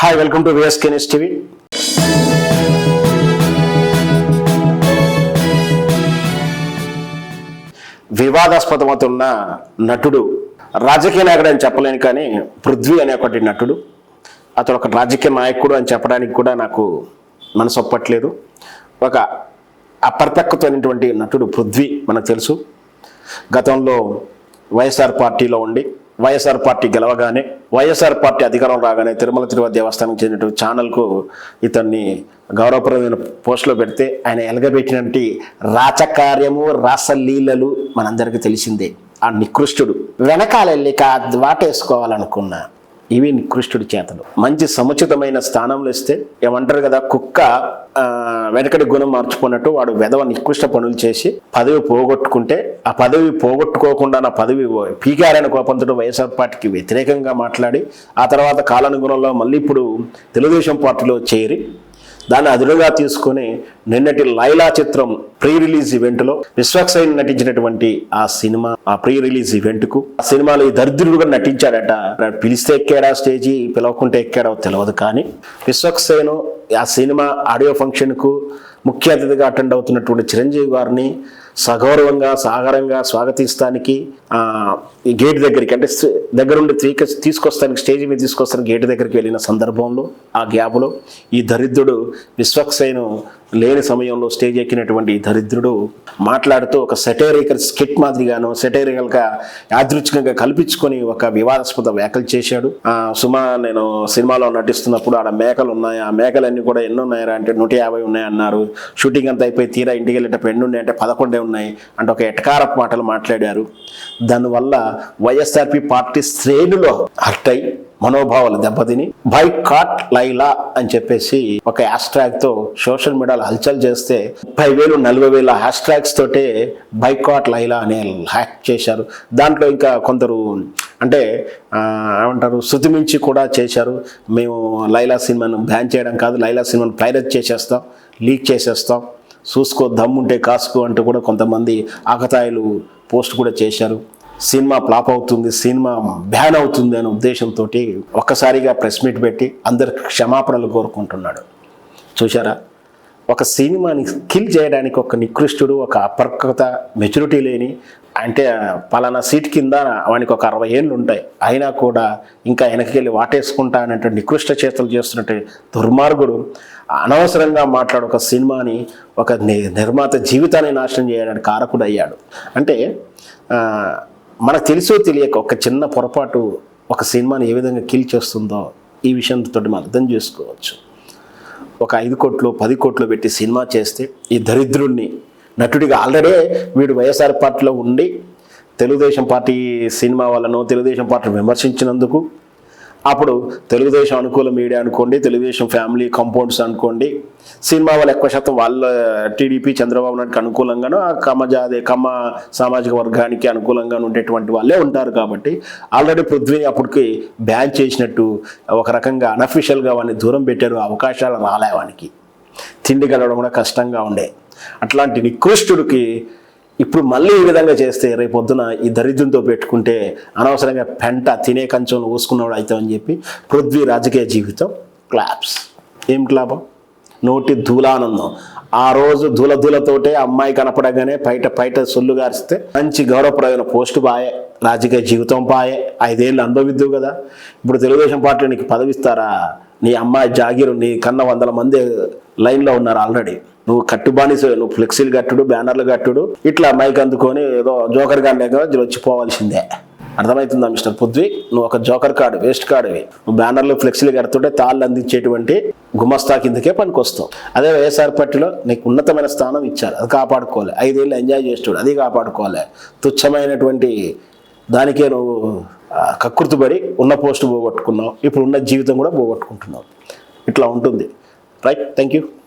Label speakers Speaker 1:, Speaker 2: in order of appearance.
Speaker 1: Hi welcome to VSK news TV వివాదాస్పదమవుతున్న నటుడు రాజకీయ నాయకుడు అని చెప్పలేను కానీ పృథ్వీ అనే ఒకటి నటుడు. అతడు ఒక రాజకీయ నాయకుడు అని చెప్పడానికి కూడా నాకు మనసు ఒప్పట్లేదు. ఒక అపరిపక్వతమైనటువంటి నటుడు పృథ్వీ మనకు తెలుసు. గతంలో వైఎస్ఆర్ పార్టీలో ఉండి వైఎస్ఆర్ పార్టీ గెలవగానే వైఎస్ఆర్ పార్టీ అధికారం రాగానే తిరుమల తిరుపతి దేవస్థానం చెందినటువంటి ఛానల్కు ఇతన్ని గౌరవప్రదమైన పోస్టులో పెడితే ఆయన ఎలగబెట్టినటువంటి రాచకార్యము రాసలీలలు మనందరికీ తెలిసిందే. ఆ నికృష్టుడు వెనకాల వెళ్ళి వాటేసుకోవాలనుకున్నా ఇవి నికృష్టుడి చేతలు. మంచి సముచితమైన స్థానంలో ఇస్తే ఏమంటారు కదా కుక్క వెనకటి గుణం మార్చుకున్నట్టు వాడు వెధవ నికృష్ట పనులు చేసి పదవి పోగొట్టుకుంటే ఆ పదవి పోగొట్టుకోకుండా నా పదవి పీకారని కోపంతో వైఎస్ఆర్ పార్టీకి వ్యతిరేకంగా మాట్లాడి ఆ తర్వాత కాలానుగుణంలో మళ్ళీ ఇప్పుడు తెలుగుదేశం పార్టీలో చేరి దాన్ని అదునుగా తీసుకొని నిన్నటి లైలా చిత్రం ప్రీ రిలీజ్ ఈవెంట్లో విశ్వక్సైన్ నటించినటువంటి ఆ సినిమా ఆ ప్రీ రిలీజ్ ఈవెంట్కు. ఆ సినిమాలో ఈ దరిద్రుడుగా నటించాడట. పిలిస్తే ఎక్కాడా స్టేజి? పిలవకుంటే ఎక్కాడో తెలియదు కానీ విశ్వక్సేను ఆ సినిమా ఆడియో ఫంక్షన్కు ముఖ్య అతిథిగా అటెండ్ అవుతున్నటువంటి చిరంజీవి గారిని సగౌరవంగా సాగరంగా స్వాగతిస్తానికి ఈ గేట్ దగ్గరికి అంటే దగ్గరుండి తీక తీసుకొస్తానికి స్టేజ్ మీద తీసుకొస్తానికి గేట్ దగ్గరికి వెళ్ళిన సందర్భంలో ఆ గ్యాప్లో ఈ దరిద్రుడు విశ్వక్సేను లేని సమయంలో స్టేజ్ ఎక్కినటువంటి దరిద్రుడు మాట్లాడుతూ ఒక సెటైరికల్ స్కిట్ మాదిరిగాను సెటేరికల్గా యాదృచ్ఛికంగా కల్పించుకొని ఒక వివాదాస్పద వ్యాఖ్యలు చేశాడు. ఆ, సుమా నేను సినిమాలో నటిస్తున్నప్పుడు ఆడ మేకలు ఉన్నాయి? ఆ మేకలన్నీ కూడా ఎన్ని ఉన్నాయా అంటే నూట యాభై ఉన్నాయన్నారు షూటింగ్ అంతా అయిపోయి తీరా ఇంటికి వెళ్ళేటప్పుడు ఎన్ని ఉన్నాయి అంటే పదకొండే ఉన్నాయి అంటే ఒక ఎటకారపు మాటలు మాట్లాడారు. దానివల్ల వైఎస్ఆర్పి పార్టీ శ్రేణులో హర్ట్ అయి మనోభావాలు దెబ్బతిని బైకాట్ లైలా అని చెప్పేసి ఒక హ్యాష్ ట్యాగ్తో సోషల్ మీడియాలో హల్చల్ చేస్తే ముప్పై వేలు నలభై వేల హ్యాష్ ట్యాగ్స్ తోటే బైకాట్ లైలా అనే హ్యాక్ చేశారు. దాంట్లో ఇంకా కొందరు అంటే ఏమంటారు శృతిమించి కూడా చేశారు. మేము లైలా సినిమాను బ్యాన్ చేయడం కాదు లైలా సినిమాను పైరట్ చేసేస్తాం లీక్ చేసేస్తాం. చూసుకో దమ్ముంటే కాసుకో అంటూ కూడా కొంతమంది ఆకతాయిలు పోస్ట్ కూడా చేశారు. సినిమా ఫ్లాప్ అవుతుంది సినిమా బ్యాన్ అవుతుంది అనే ఉద్దేశంతో ఒక్కసారిగా ప్రెస్ మీట్ పెట్టి అందరికి క్షమాపణలు కోరుకుంటున్నాడు. చూశారా? ఒక సినిమాని కిల్ చేయడానికి ఒక నికృష్టుడు ఒక అపర్కత మెచ్యూరిటీ లేని అంటే పలానా సీట్ కింద వానికి ఒక అరవై ఏళ్ళు ఉంటాయి. అయినా కూడా ఇంకా వెనక్కి వాటేసుకుంటా అనేటువంటి నికృష్ట చేతలు చేస్తున్నట్టు దుర్మార్గుడు అనవసరంగా మాట్లాడు ఒక సినిమాని ఒక ని- నిర్మాత జీవితాన్ని నాశనం చేయడానికి కారకుడు అయ్యాడు అంటే మనకు తెలుసో తెలియక ఒక చిన్న పొరపాటు ఒక సినిమాని ఏ విధంగా కిల్ చేస్తుందో ఈ విషయంతో మనం అర్థం చేసుకోవచ్చు. ఒక ఐదు కోట్లు పది కోట్లు పెట్టి సినిమా చేస్తే ఈ దరిద్రుణ్ణి నటుడిగా ఆల్రెడీ వీడు వైఎస్ఆర్ పార్టీలో ఉండి తెలుగుదేశం పార్టీ సినిమా వాళ్ళను తెలుగుదేశం పార్టీని విమర్శించినందుకు అప్పుడు తెలుగుదేశం అనుకూల మీడియా అనుకోండి తెలుగుదేశం ఫ్యామిలీ కంపౌండ్స్ అనుకోండి సినిమా వాళ్ళు ఎక్కువ శాతం వాళ్ళ టీడీపీ చంద్రబాబు నాయుడుకి అనుకూలంగానూ ఆ కమ్మ జాతి కమ్మ సామాజిక వర్గానికి అనుకూలంగా ఉండేటువంటి వాళ్ళే ఉంటారు కాబట్టి ఆల్రెడీ పృథ్వీ అప్పటికి బ్యాన్ చేసినట్టు ఒక రకంగా అనఫిషియల్గా వాడిని దూరం పెట్టారు అవకాశాలు రాలే వానికి. తిండి గడవడం కూడా కష్టంగా ఉండే. అట్లాంటి నికృష్టుడికి ఇప్పుడు మళ్ళీ ఈ విధంగా చేస్తే రేపొద్దున ఈ దరిద్రంతో పెట్టుకుంటే అనవసరంగా పెంట తినే కంచంలో ఊసుకున్నవాడు అవుతామని చెప్పి పృథ్వీ రాజకీయ జీవితం క్లాప్స్ ఏం క్లాపం నోటి ధూలానందం ఆ రోజు ధూలధూలతోటే అమ్మాయి కనపడగానే బయట పైట సొల్లు గారిస్తే మంచి గౌరవప్రదమైన పోస్టు పాయే రాజకీయ జీవితం పాయే ఐదేళ్ళు అనుభవిద్దు కదా. ఇప్పుడు తెలుగుదేశం పార్టీ నీకు పదవిస్తారా? నీ అమ్మాయి జాగీరు నీ కన్న వందల మంది లైన్లో ఉన్నారు ఆల్రెడీ. నువ్వు కట్టుబానిస నువ్వు ఫ్లెక్సీలు కట్టుడు బ్యానర్లు కట్టుడు ఇట్లా మైక్ అందుకొని ఏదో జోకర్ గాండేగా వచ్చిపోవాల్సిందే అర్థమవుతుందా మిస్టర్ పృథ్వీ? నువ్వు ఒక జోకర్ కార్డు వేస్ట్ కార్డువి నువ్వు బ్యానర్లు ఫ్లెక్సీలు కడుతుంటే తాళ్ళు అందించేటువంటి గుమస్తా కిందకే పనికొస్తావు. అదే వైఎస్ఆర్ పార్టీలో నీకు ఉన్నతమైన స్థానం ఇచ్చారు. అది కాపాడుకోవాలి ఐదేళ్ళు ఎంజాయ్ చేస్తాడు అది కాపాడుకోవాలి తుచ్చమైనటువంటి దానికే నువ్వు కక్కుర్తిపడి ఉన్న పోస్టు పోగొట్టుకున్నావు. ఇప్పుడు ఉన్న జీవితం కూడా పోగొట్టుకుంటున్నావు. ఇట్లా ఉంటుంది. right. Thank you.